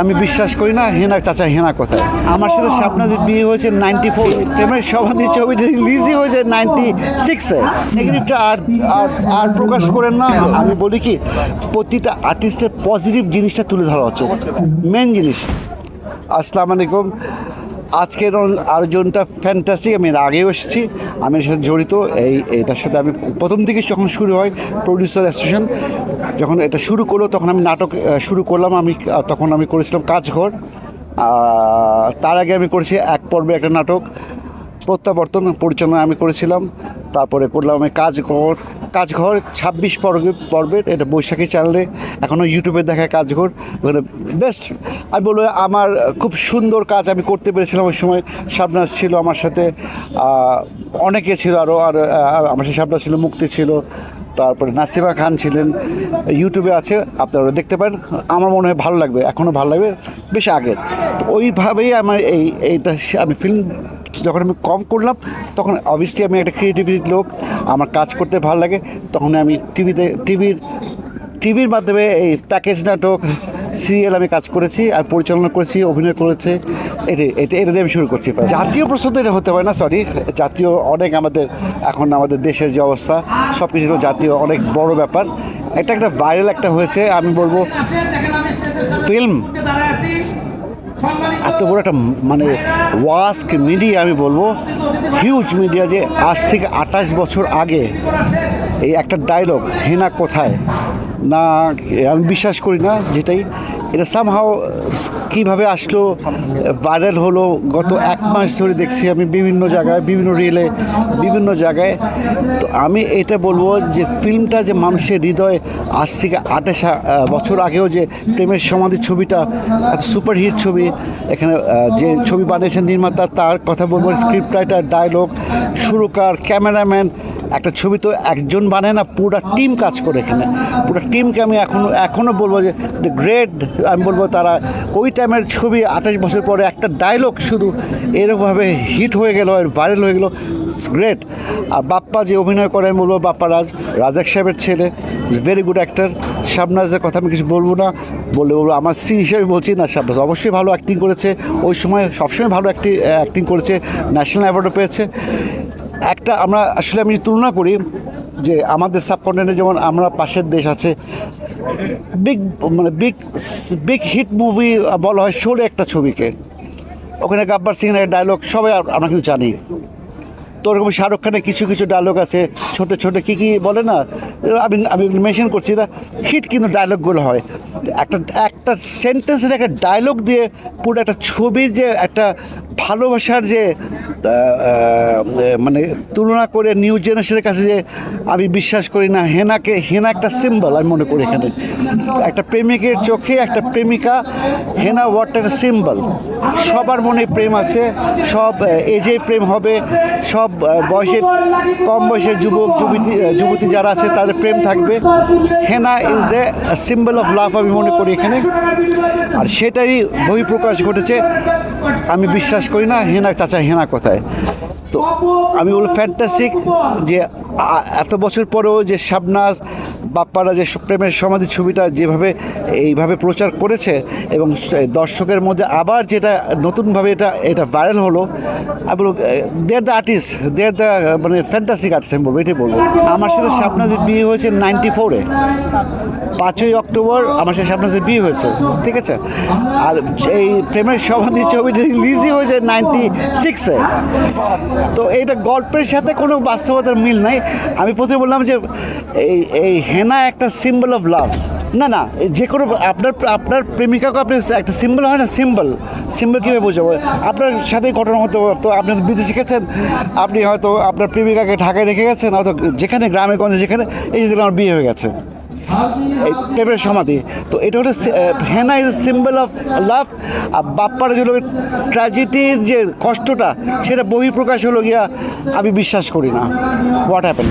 আমি বিশ্বাস করি না, হেনা চাচা, হেনা কোথায়? আমার সাথে শাবনাজের বিয়ে হয়েছে নাইনটি ফোর প্রেমের সমাধি ছবিটা রিলিজই হয়েছে নাইনটি সিক্সে নেগেটিভটা আর আর প্রকাশ করেন না, আমি বলি কি, প্রতিটা আর্টিস্টের পজিটিভ জিনিসটা তুলে ধরা হচ্ছে মেন জিনিস, আসসালামু আলাইকুম। আজকের আয়োজনটা ফ্যান্টাস্টিক আমি এর আগেও এসেছি, আমি এর সাথে জড়িত। এই এটার সাথে আমি প্রথম থেকে যখন শুরু হয় প্রডিউসার অ্যাসোসিয়েশন যখন এটা শুরু করল, তখন আমি নাটক শুরু করলাম, আমি তখন আমি করেছিলাম কাজঘর। তার আগে আমি করেছি এক পর্বে একটা নাটক, প্রত্যাবর্তন পরিচালনা আমি করেছিলাম। তারপরে করলাম আমি কাজঘর কাজঘর, ছাব্বিশ পর্বে, পর্বের এটা বৈশাখী চ্যানেলে এখনও ইউটিউবে দেখায় কাজঘর। ওখানে বেস্ট আমি বলব আমার খুব সুন্দর কাজ আমি করতে পেরেছিলাম ওই সময়। শাবনাজ ছিল আমার সাথে অনেকে ছিল আরও আর আমার সাথে শাবনাজ ছিল, মুক্তি ছিল, তারপরে নাসিমা খান ছিলেন ইউটিউবে আছে, আপনারা দেখতে পারেন। আমার মনে হয় ভালো লাগবে এখনও ভালো লাগবে, বেশ আগের। তো ওইভাবেই আমার এই, এইটা আমি ফিল্ম যখন আমি কম করলাম, তখন অবভিয়াসলি আমি একটা ক্রিয়েটিভিটির লোক, আমার কাজ করতে ভালো লাগে, তখন আমি টিভিতে, টিভির টিভির মাধ্যমে এই প্যাকেজ নাটক সিরিয়াল আমি কাজ করেছি, আর পরিচালনা করেছি, অভিনয় করেছে এটা এটা এটা দিয়ে আমি শুরু করছি জাতীয় প্রশ্ন এটা হতে পারে না সরি জাতীয় অনেক আমাদের, এখন আমাদের দেশের যে অবস্থা সব কিছু জাতীয় অনেক বড় ব্যাপার। এটা একটা ভাইরাল একটা হয়েছে, আমি বলব ফিল্ম এত বড় একটা মানে ওয়াস্ক মিডিয়া আমি বলব হিউজ মিডিয়া যে আজ থেকে আঠাশ বছর আগে এই একটা ডায়লগ হেনা কোথায়? না, আমি বিশ্বাস করি না যেটাই এটা সামহাও কীভাবে আসলো ভাইরাল হলো, গত এক মাস ধরে দেখছি আমি বিভিন্ন জায়গায়, বিভিন্ন রিলে বিভিন্ন জায়গায়। তো আমি এটা বলব যে ফিল্মটা যে মানুষের হৃদয়ে, আজ থেকে আঠাশ বছর আগেও যে প্রেমের সমাধি ছবিটা, এত সুপারহিট ছবি, এখানে যে ছবি বানিয়েছেন নির্মাতা, তার কথা বলব স্ক্রিপ্ট রাইটার ডায়লগ সুরকার ক্যামেরাম্যান একটা ছবি তো একজন বানায় না, পুরো টিম কাজ করে এখানে। পুরো টিমকে আমি এখনও এখনও বলব যে দ্য গ্রেট আমি বলব তারা ওই টাইমের ছবি আঠাশ বছর পরে একটা ডায়লগ শুধু এরকমভাবে হিট হয়ে গেল ভাইরাল হয়ে গেল গ্রেট আর বাপ্পা যে অভিনয় করে, আমি বলব বাপ্পা রাজ, রাজাক সাহেবের ছেলে ইজ ভেরি গুড অ্যাক্টার শাবনাজের কথা আমি কিছু বলব না, বললে বলব আমার স্ত্রী হিসেবে বলছি না, শাবনাজ অবশ্যই ভালো অ্যাক্টিং করেছে। ওই সময় সবসময় ভালো অ্যাক্টিং অ্যাক্টিং করেছে ন্যাশনাল অ্যাওয়ার্ডও পেয়েছে। একটা আমরা আসলে আমি তুলনা করি যে আমাদের সাবকন্টিনেন্টে যেমন আমরা পাশের দেশ আছে বিগ মানে বিগ বিগ হিট মুভি বলা হয় শোলে একটা ছবিকে। ওখানে গাব্বার সিংয়ের ডায়লগ সবাই আমরা কিন্তু জানি। তো ওরকম শাহরুখ খানের কিছু কিছু ডায়লগ আছে, ছোট ছোট কী কী বলে না, আমি আমি মেনশন করছি না হিট কিন্তু ডায়লগগুলো হয়। একটা একটা সেন্টেন্সের একটা ডায়লগ দিয়ে পুরো একটা ছবির যে একটা ভালোবাসার যে মানে তুলনা করে নিউ জেনারেশনের কাছে যে আমি বিশ্বাস করি না, হেনাকে, হেনা একটা সিম্বল আমি মনে করি এখানে। একটা প্রেমিকের চোখে একটা প্রেমিকা, হেনা একটা সিম্বল সবার মনে প্রেম আছে, সব এজে প্রেম হবে, সব বয়সে কম বয়সের যুবক, যুবতী যুবতী যারা আছে, তাদের প্রেম থাকবে। Hena is a symbol of love আমি মনে করি এখানে। আর সেটারই বহিঃপ্রকাশ ঘটেছে। আমি বিশ্বাস করি না, হেনা চাচা, হেনা কোথায়? তো আমি বলব ফ্যান্টাসিক যে এত বছর পরেও যে শাবনাজ বাপ্পারা যে প্রেমের সমাধি ছবিটা যেভাবে, এইভাবে প্রচার করেছে এবং দর্শকের মধ্যে আবার যেটা নতুনভাবে এটা এটা ভাইরাল হলো এবং there the artist there the মানে ফ্যান্টাসিক আর্টিস্ট আমি বলব, এটাই বলব। আমার সাথে শাবনাজের বিয়ে হয়েছে নাইনটি ফোরে পাঁচই অক্টোবর আমার সাথে শাবনাজের বিয়ে হয়েছে, ঠিক আছে? আর এই প্রেমের সমাধি ছবিটি রিলিজই হয়েছে নাইনটি সিক্সে তো এইটা গল্পের সাথে কোনো বাস্তবতার মিল নাই। আমি প্রথমে বললাম যে এই এই হেনা একটা সিম্বল অফ লাভ না না যে কোনো আপনার আপনার প্রেমিকাকে আপনি একটা সিম্বল হয় না সিম্বল সিম্বল কীভাবে বোঝাবো? আপনার সাথে ঘটনা হতে তো আপনি বিদেশে গেছেন, আপনি হয়তো আপনার প্রেমিকাকে ঢাকায় রেখে গেছেন হয়তো যেখানে, গ্রামে, গঞ্জে, যেখানে, এই যে আমার বিয়ে হয়ে গেছে। এই প্রেমের সমাধি। তো এটা হলো Hena is symbol of love আর বাপ্পার যে ট্র্যাজেডির যে কষ্টটা, সেটা বহিঃপ্রকাশ হলো গিয়া আমি বিশ্বাস করি না। What happen